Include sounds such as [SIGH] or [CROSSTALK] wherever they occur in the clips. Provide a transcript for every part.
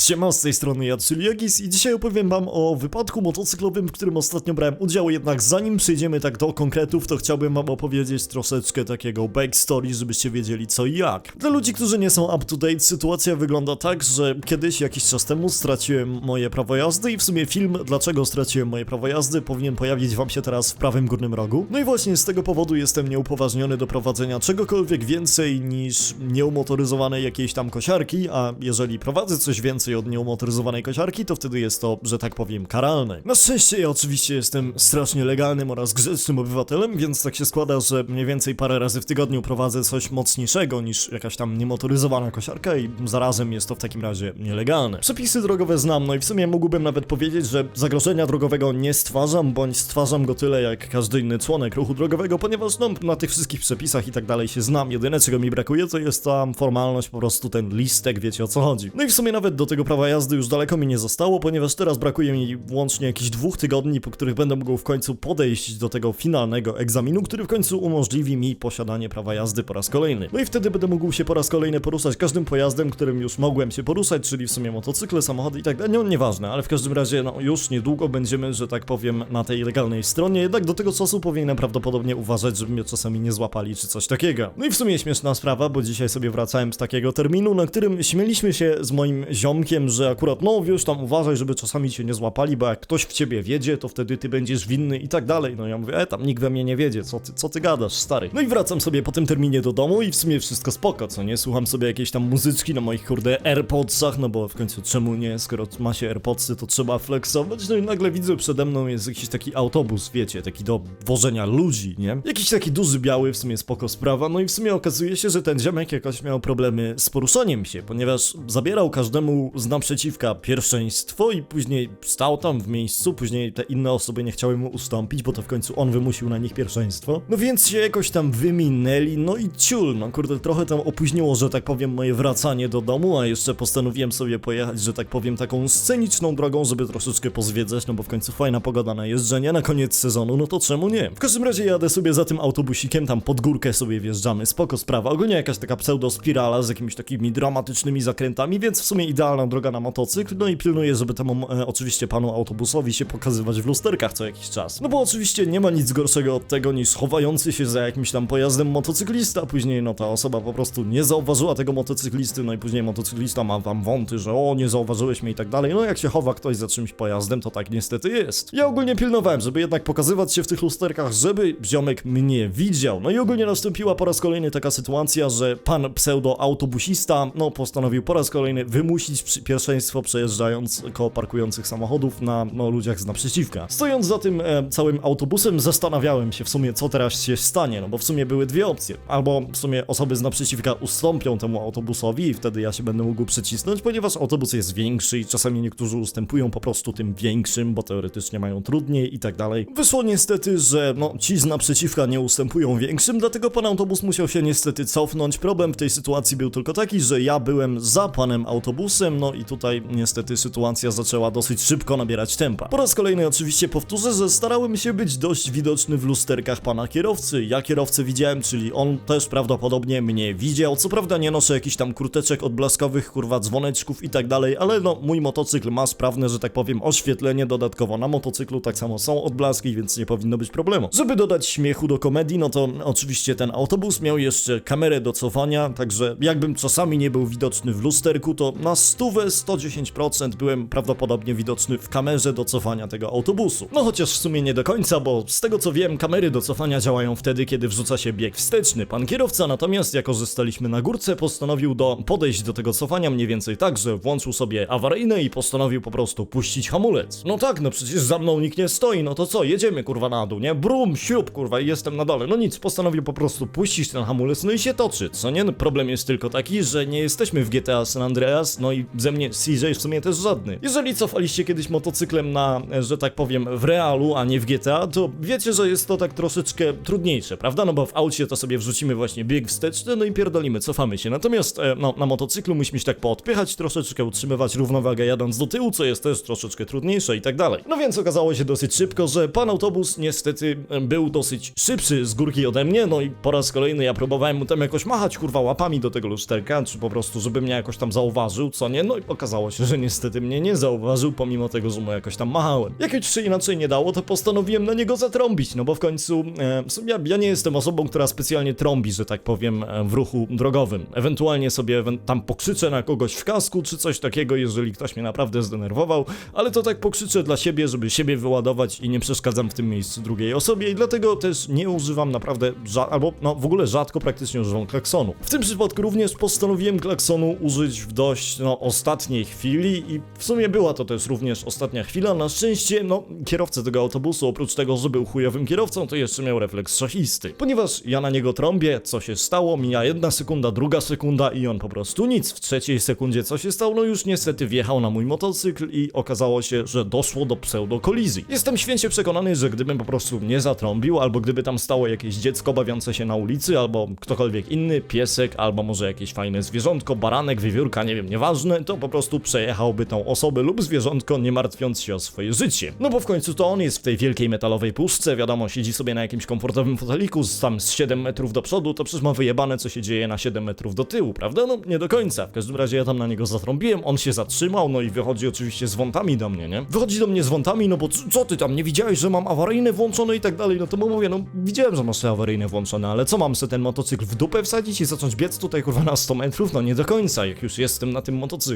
Siema, z tej strony ja, czyli Jagis i dzisiaj opowiem wam o wypadku motocyklowym, w którym ostatnio brałem udział, jednak zanim przejdziemy tak do konkretów, to chciałbym wam opowiedzieć troszeczkę takiego backstory, żebyście wiedzieli co i jak. Dla ludzi, którzy nie są up to date, sytuacja wygląda tak, że kiedyś, jakiś czas temu straciłem moje prawo jazdy i w sumie film, dlaczego straciłem moje prawo jazdy, powinien pojawić wam się teraz w prawym górnym rogu. No i właśnie z tego powodu jestem nieupoważniony do prowadzenia czegokolwiek więcej niż nieumotoryzowanej jakiejś tam kosiarki, a jeżeli prowadzę coś więcej od nieumotoryzowanej kosiarki, to wtedy jest to, że tak powiem, karalne. Na szczęście ja oczywiście jestem strasznie legalnym oraz grzecznym obywatelem, więc tak się składa, że mniej więcej parę razy w tygodniu prowadzę coś mocniejszego niż jakaś tam niemotoryzowana kosiarka i zarazem jest to w takim razie nielegalne. Przepisy drogowe znam, no i w sumie mógłbym nawet powiedzieć, że zagrożenia drogowego nie stwarzam, bądź stwarzam go tyle jak każdy inny członek ruchu drogowego, ponieważ no, na tych wszystkich przepisach i tak dalej się znam. Jedyne czego mi brakuje to jest ta formalność, po prostu ten listek, wiecie o co chodzi. No i w sumie nawet do tego prawa jazdy już daleko mi nie zostało, ponieważ teraz brakuje mi łącznie jakichś dwóch tygodni, po których będę mógł w końcu podejść do tego finalnego egzaminu, który w końcu umożliwi mi posiadanie prawa jazdy po raz kolejny. No i wtedy będę mógł się po raz kolejny poruszać każdym pojazdem, którym już mogłem się poruszać, czyli w sumie motocykle, samochody i tak dalej. No nieważne, ale w każdym razie no już niedługo będziemy, że tak powiem, na tej legalnej stronie, jednak do tego czasu powinienem prawdopodobnie uważać, żeby mnie czasami nie złapali czy coś takiego. No i w sumie śmieszna sprawa, bo dzisiaj sobie wracałem z takiego terminu, na którym śmieliśmy się z moim ziomkiem, że akurat no wiesz tam uważaj, żeby czasami cię nie złapali, bo jak ktoś w ciebie wiedzie, to wtedy ty będziesz winny i tak dalej. No ja mówię, e tam nikt we mnie nie wiedzie, co ty, co ty gadasz, stary. No i wracam sobie po tym terminie do domu i w sumie wszystko spoko, co nie? Słucham sobie jakiejś tam muzyczki na moich kurde AirPodsach, no bo w końcu czemu nie, skoro ma się AirPodsy, to trzeba flexować, no i nagle widzę przede mną jest jakiś taki autobus, wiecie, taki do wożenia ludzi, nie? Jakiś taki duży biały, w sumie spoko sprawa, no i w sumie okazuje się, że ten ziomek jakoś miał problemy z poruszaniem się, ponieważ zabierał każdemu z naprzeciwka pierwszeństwo i później stał tam w miejscu, później te inne osoby nie chciały mu ustąpić, bo to w końcu on wymusił na nich pierwszeństwo. No więc się jakoś tam wyminęli, no i ciul, no kurde, trochę tam opóźniło, że tak powiem, moje wracanie do domu, a jeszcze postanowiłem sobie pojechać, że tak powiem, taką sceniczną drogą, żeby troszeczkę pozwiedzać, no bo w końcu fajna pogoda na jeżdżenie na koniec sezonu, no to czemu nie? W każdym razie jadę sobie za tym autobusikiem, tam pod górkę sobie wjeżdżamy, spoko sprawa, ogólnie jakaś taka pseudo-spirala z jakimiś takimi dramatycznymi zakrętami, więc w sumie idealna droga na motocykl, no i pilnuję, żeby temu e, oczywiście panu autobusowi się pokazywać w lusterkach co jakiś czas. No bo oczywiście nie ma nic gorszego od tego niż chowający się za jakimś tam pojazdem motocyklista, później no ta osoba po prostu nie zauważyła tego motocyklisty, no i później motocyklista ma tam wąty, że o nie zauważyłeś mnie i tak dalej, no jak się chowa ktoś za czymś pojazdem, to tak niestety jest. Ja ogólnie pilnowałem, żeby jednak pokazywać się w tych lusterkach, żeby ziomek mnie widział, no i ogólnie nastąpiła po raz kolejny taka sytuacja, że pan pseudo-autobusista, no postanowił po raz kolejny wymusić pierwszeństwo przejeżdżając koło parkujących samochodów na no, ludziach z naprzeciwka. Stojąc za tym e, całym autobusem zastanawiałem się w sumie co teraz się stanie, no bo w sumie były dwie opcje. Albo w sumie osoby z naprzeciwka ustąpią temu autobusowi i wtedy ja się będę mógł przycisnąć, ponieważ autobus jest większy i czasami niektórzy ustępują po prostu tym większym, bo teoretycznie mają trudniej i tak dalej. Wyszło niestety, że no ci z naprzeciwka nie ustępują większym, dlatego pan autobus musiał się niestety cofnąć. Problem w tej sytuacji był tylko taki, że ja byłem za panem autobusem, no i tutaj niestety sytuacja zaczęła dosyć szybko nabierać tempa. Po raz kolejny oczywiście powtórzę, że starałem się być dość widoczny w lusterkach pana kierowcy. Ja kierowcę widziałem, czyli on też prawdopodobnie mnie widział. Co prawda nie noszę jakichś tam kurteczek odblaskowych, kurwa dzwoneczków i tak dalej, ale no mój motocykl ma sprawne, że tak powiem, oświetlenie dodatkowo na motocyklu, tak samo są odblaski, więc nie powinno być problemu. Żeby dodać śmiechu do komedii, no to oczywiście ten autobus miał jeszcze kamerę do cofania, także jakbym czasami nie był widoczny w lusterku, to na stówę 110% byłem prawdopodobnie widoczny w kamerze do cofania tego autobusu. No chociaż w sumie nie do końca, bo z tego co wiem, kamery do cofania działają wtedy, kiedy wrzuca się bieg wsteczny. Pan kierowca natomiast, jako że staliśmy na górce, postanowił do podejść do tego cofania mniej więcej tak, że włączył sobie awaryjne i postanowił po prostu puścić hamulec. No tak, no przecież za mną nikt nie stoi, no to co, jedziemy kurwa na dół, nie? Brum, siup, kurwa i jestem na dole. No nic, postanowił po prostu puścić ten hamulec, no i się toczy, co nie? No problem jest tylko taki, że nie jesteśmy w GTA San Andreas, no i ze mnie CJ w sumie też żadny. Jeżeli cofaliście kiedyś motocyklem na, że tak powiem, w realu, a nie w GTA, to wiecie, że jest to tak troszeczkę trudniejsze, prawda? No bo w aucie to sobie wrzucimy właśnie bieg wsteczny, no i pierdolimy, cofamy się. Natomiast e, no, na motocyklu musimy się tak poodpychać, troszeczkę utrzymywać równowagę jadąc do tyłu, co jest też troszeczkę trudniejsze i tak dalej. No więc okazało się dosyć szybko, że pan autobus niestety e, był dosyć szybszy z górki ode mnie, no i po raz kolejny ja próbowałem mu tam jakoś machać kurwa łapami do tego lusterka, czy po prostu żeby mnie jakoś tam zauważył, co nie? No i okazało się, że niestety mnie nie zauważył, pomimo tego, że mu jakoś tam machałem. Jak już się inaczej nie dało, to postanowiłem na niego zatrąbić, no bo w końcu e, w sumie ja, nie jestem osobą, która specjalnie trąbi, że tak powiem, e, w ruchu drogowym. Ewentualnie sobie tam pokrzyczę na kogoś w kasku, czy coś takiego, jeżeli ktoś mnie naprawdę zdenerwował, ale to tak pokrzyczę dla siebie, żeby siebie wyładować i nie przeszkadzam w tym miejscu drugiej osobie i dlatego też nie używam naprawdę, albo no w ogóle rzadko praktycznie używam klaksonu. W tym przypadku również postanowiłem klaksonu użyć w dość no ostatniej chwili i w sumie była to też również ostatnia chwila. Na szczęście, no kierowca tego autobusu oprócz tego, że był chujowym kierowcą, to jeszcze miał refleks szachisty. Ponieważ ja na niego trąbię, co się stało, mija jedna sekunda, druga sekunda i on po prostu nic. W trzeciej sekundzie co się stało, no już niestety wjechał na mój motocykl i okazało się, że doszło do pseudo-kolizji. Jestem święcie przekonany, że gdybym po prostu nie zatrąbił, albo gdyby tam stało jakieś dziecko bawiące się na ulicy, albo ktokolwiek inny, piesek, albo może jakieś fajne zwierzątko, baranek, wiewiórka, nie wiem, nieważne, to po prostu przejechałby tą osobę lub zwierzątko, nie martwiąc się o swoje życie. No bo w końcu to on jest w tej wielkiej metalowej puszce, wiadomo, siedzi sobie na jakimś komfortowym foteliku tam z 7 metrów do przodu, to przecież ma wyjebane, co się dzieje na 7 metrów do tyłu, prawda? No nie do końca. W każdym razie ja tam na niego zatrąbiłem, on się zatrzymał, no i wychodzi oczywiście z wątami do mnie, nie? Wychodzi do mnie z wątami, no bo co ty tam, nie widziałeś, że mam awaryjne włączone i tak dalej, no to mu mówię, no widziałem, że masz te awaryjne włączone, ale co mam se ten motocykl w dupę wsadzić i zacząć biec tutaj kurwa na 100 metrów? No nie do końca, jak już jestem na tym motocyklu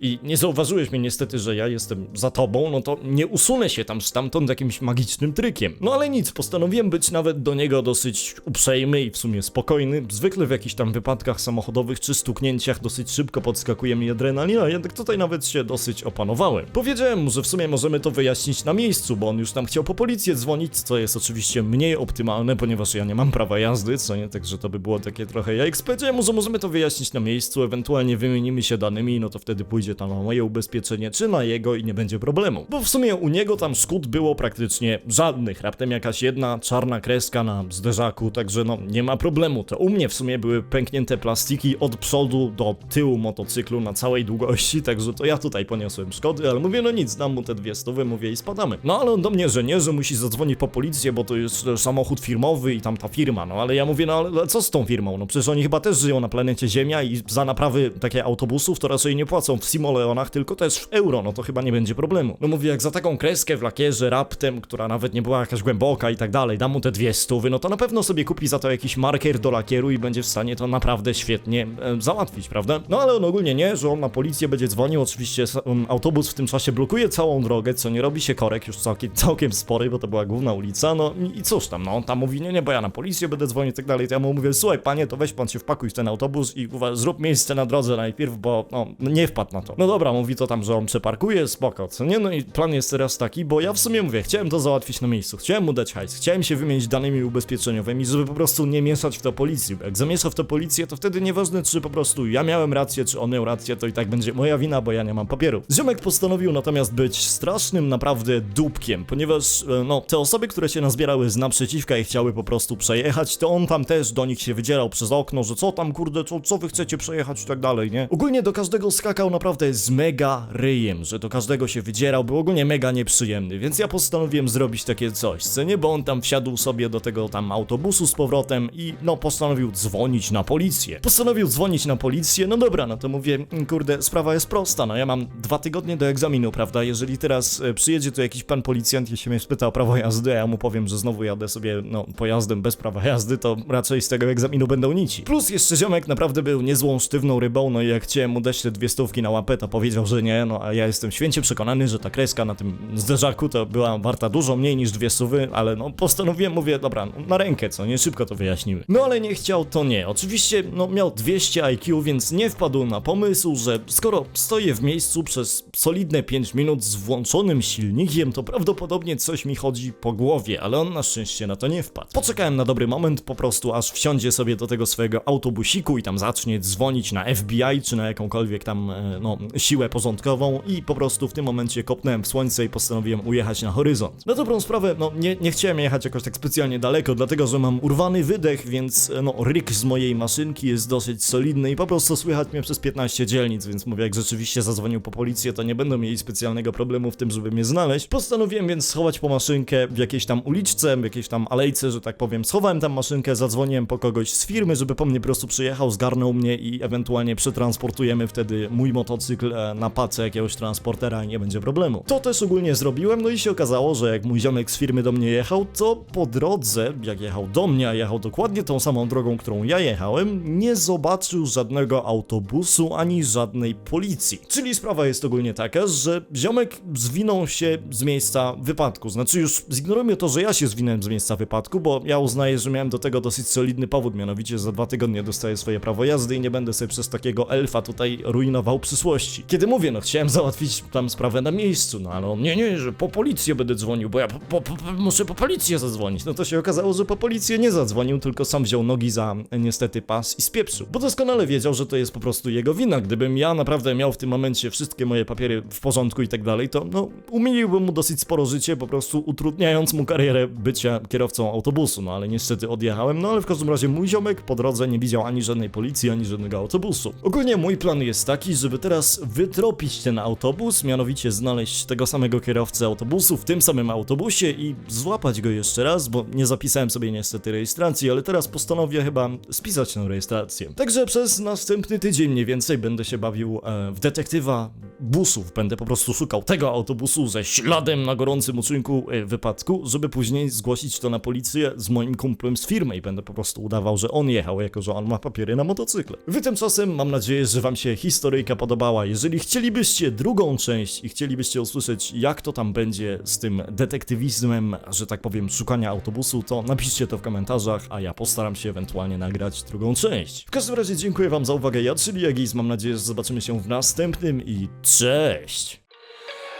i nie zauważyłeś mnie niestety, że ja jestem za tobą, no to nie usunę się tam stamtąd jakimś magicznym trykiem. No ale nic, postanowiłem być nawet do niego dosyć uprzejmy i w sumie spokojny. Zwykle w jakichś tam wypadkach samochodowych czy stuknięciach dosyć szybko podskakuje mi adrenalina, jednak tutaj nawet się dosyć opanowałem. Powiedziałem mu, że w sumie możemy to wyjaśnić na miejscu, bo on już tam chciał po policję dzwonić, co jest oczywiście mniej optymalne, ponieważ ja nie mam prawa jazdy, co nie, także to by było takie trochę jajks. Powiedziałem mu, że możemy to wyjaśnić na miejscu, ewentualnie wymienimy się danymi, no to wtedy pójdzie tam na moje ubezpieczenie, czy na jego i nie będzie problemu. Bo w sumie u niego tam szkód było praktycznie żadnych, raptem jakaś jedna czarna kreska na zderzaku, także no nie ma problemu. To u mnie w sumie były pęknięte plastiki od przodu do tyłu motocyklu na całej długości, [LAUGHS] także to ja tutaj poniosłem szkody, ale mówię, no nic, dam mu te dwie stówy, mówię i spadamy. No ale on do mnie, że nie, że musi zadzwonić po policję, bo to jest e, samochód firmowy i tam ta firma, no ale ja mówię, no ale co z tą firmą? No przecież oni chyba też żyją na planecie Ziemia i za naprawy takie autobusów to raczej nie płacą w simoleonach, tylko też w euro, no to chyba nie będzie problemu. No mówię, jak za taką kreskę w lakierze raptem, która nawet nie była jakaś głęboka i tak dalej, dam mu te dwie stówy, no to na pewno sobie kupi za to jakiś marker do lakieru i będzie w stanie to naprawdę świetnie e, załatwić, prawda? No ale on ogólnie nie, że on na policję będzie dzwonił, oczywiście um, autobus w tym czasie blokuje całą drogę, co nie robi się korek, już całkiem, całkiem spory, bo to była główna ulica, no i- cóż tam, no on tam mówi, nie, nie, bo ja na policję będę dzwonił i tak dalej, to ja mu mówię, słuchaj panie, to weź pan się wpakuj w ten autobus i zrób miejsce na drodze najpierw, bo no, nie wpadł na to. No dobra, mówi to tam, że on przeparkuje, spoko, co nie, no i plan jest teraz taki, bo ja w sumie mówię, chciałem to załatwić na miejscu, chciałem mu dać hajs, chciałem się wymienić danymi ubezpieczeniowymi, żeby po prostu nie mieszać w to policji, jak zamiesza w to policję, to wtedy nieważne, czy po prostu ja miałem rację, czy on miał rację, to i tak będzie moja wina, bo ja nie mam papieru. Ziomek postanowił natomiast być strasznym naprawdę dupkiem, ponieważ, e, no, te osoby, które się nazbierały z naprzeciwka i chciały po prostu przejechać, to on tam też do nich się wydzierał przez okno, że co tam, kurde, co, co wy chcecie przejechać i tak dalej, nie? Ogólnie do każdego skakał naprawdę z mega ryjem, że do każdego się wydzierał, był ogólnie mega nieprzyjemny, więc ja postanowiłem zrobić takie coś, co nie, bo on tam wsiadł sobie do tego tam autobusu z powrotem i no postanowił dzwonić na policję. Postanowił dzwonić na policję, no dobra, no to mówię, "Mm, kurde, sprawa jest prosta, no ja mam dwa tygodnie do egzaminu, prawda, jeżeli teraz e, przyjedzie tu jakiś pan policjant i się mnie spyta o prawo jazdy, a ja mu powiem, że znowu jadę sobie, no, pojazdem bez prawa jazdy, to raczej z tego egzaminu będą nici. Plus jeszcze ziomek naprawdę był niezłą sztywną rybą, no i jak chciałem mu dać te dwie stówki na łapę, to powiedział, że nie, no a ja jestem święcie przekonany, że ta kreska na tym zderzaku to była warta dużo mniej niż dwie stówy, ale no postanowiłem, mówię, dobra, no, na rękę, co nie, szybko to wyjaśniły. No ale nie chciał, to nie. Oczywiście, no miał 200 IQ, więc nie wpadł na pomysł, że skoro stoję w miejscu przez solidne 5 minut z włączonym silnikiem, to prawdopodobnie coś mi chodzi po głowie, ale on na szczęście na to nie wpadł. Poczekałem na dobry moment, po prostu aż wsiądzie sobie do tego swojego autobusiku i tam zacznie dzwonić na FBI, czy na jakąkolwiek tam, e, no, siłę porządkową i po prostu w tym momencie kopnąłem w słońce i postanowiłem ujechać na horyzont. Na dobrą sprawę, no, nie, nie chciałem jechać jakoś tak specjalnie daleko, dlatego, że mam urwany wydech, więc, e, no, ryk z mojej maszynki jest dosyć solidny i po prostu słychać mnie przez 15 dzielnic, więc mówię, jak rzeczywiście zadzwonił po policję, to nie będą mieli specjalnego problemu w tym, żeby mnie znaleźć. Postanowiłem więc schować po maszynkę w jakiejś tam uliczce, w jakiejś tam alejce, że tak powiem. Schowałem tam maszynkę, zadzwoniłem po kogoś z firmy, żeby po mnie po prostu przyjechał, zgarnął mnie i ewentualnie przetransportujemy wtedy mój motocykl e, na pace jakiegoś transportera i nie będzie problemu. To też ogólnie zrobiłem, no i się okazało, że jak mój ziomek z firmy do mnie jechał, to po drodze, jak jechał do mnie, a jechał dokładnie tą samą drogą, którą ja jechałem, nie zobaczył żadnego autobusu ani żadnej policji. Czyli sprawa jest ogólnie taka, że ziomek zwinął się z miejsca wypadku. Znaczy już zignorujmy to, że ja się zwinąłem z miejsca wypadku, bo ja uznaję, że miałem do tego dosyć solidny powód, mianowicie za dwa tygodnie dostaję swoje prawo jazdy i nie będę sobie przez takiego elfa tutaj ruinował przyszłości. Kiedy mówię, no chciałem załatwić tam sprawę na miejscu, no ale on nie, nie, że po policję będę dzwonił, bo ja po, po, po, muszę po policję zadzwonić. No to się okazało, że po policję nie zadzwonił, tylko sam wziął nogi za niestety pas i spieprzył. Bo doskonale wiedział, że to jest po prostu jego wina. Gdybym ja naprawdę miał w tym momencie wszystkie moje papiery w porządku i tak dalej, to no umiliłbym mu dosyć sporo życie, po prostu utrudniając mu karierę bycia kierowcą autobusu. No ale niestety odjechałem, no ale w każdym razie mój ziomek po drodze nie widział ani żadnej policji, ani żadnego autobusu. Ogólnie mój plan jest taki, żeby teraz wytropić ten autobus, mianowicie znaleźć tego samego kierowcę autobusu w tym samym autobusie i złapać go jeszcze raz, bo nie zapisałem sobie niestety rejestracji, ale teraz postanowię chyba spisać tę rejestrację. Także przez następny tydzień mniej więcej będę się bawił e, w detektywa busów. Będę po prostu szukał tego autobusu ze śladem na gorącym uczynku e, wypadku, żeby później zgłosić to na policję z moim kumplem z firmy i będę po prostu udawał, że on jechał, jako że on ma papiery na motocykle. Wy tymczasem mam nadzieję, że wam się historyjka podobała. Jeżeli chcielibyście drugą część i chcielibyście usłyszeć, jak to tam będzie z tym detektywizmem, że tak powiem, szukania autobusu, to napiszcie to w komentarzach, a ja postaram się ewentualnie nagrać drugą część. W każdym razie dziękuję wam za uwagę, ja czyli Jagiz, mam nadzieję, że zobaczymy się w następnym i cześć!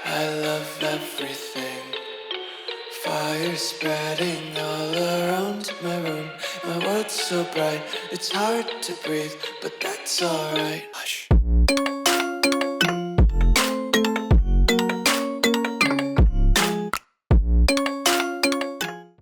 I love everything. Fire spreading all around my room. My world's so bright, it's hard to breathe, but that's alright.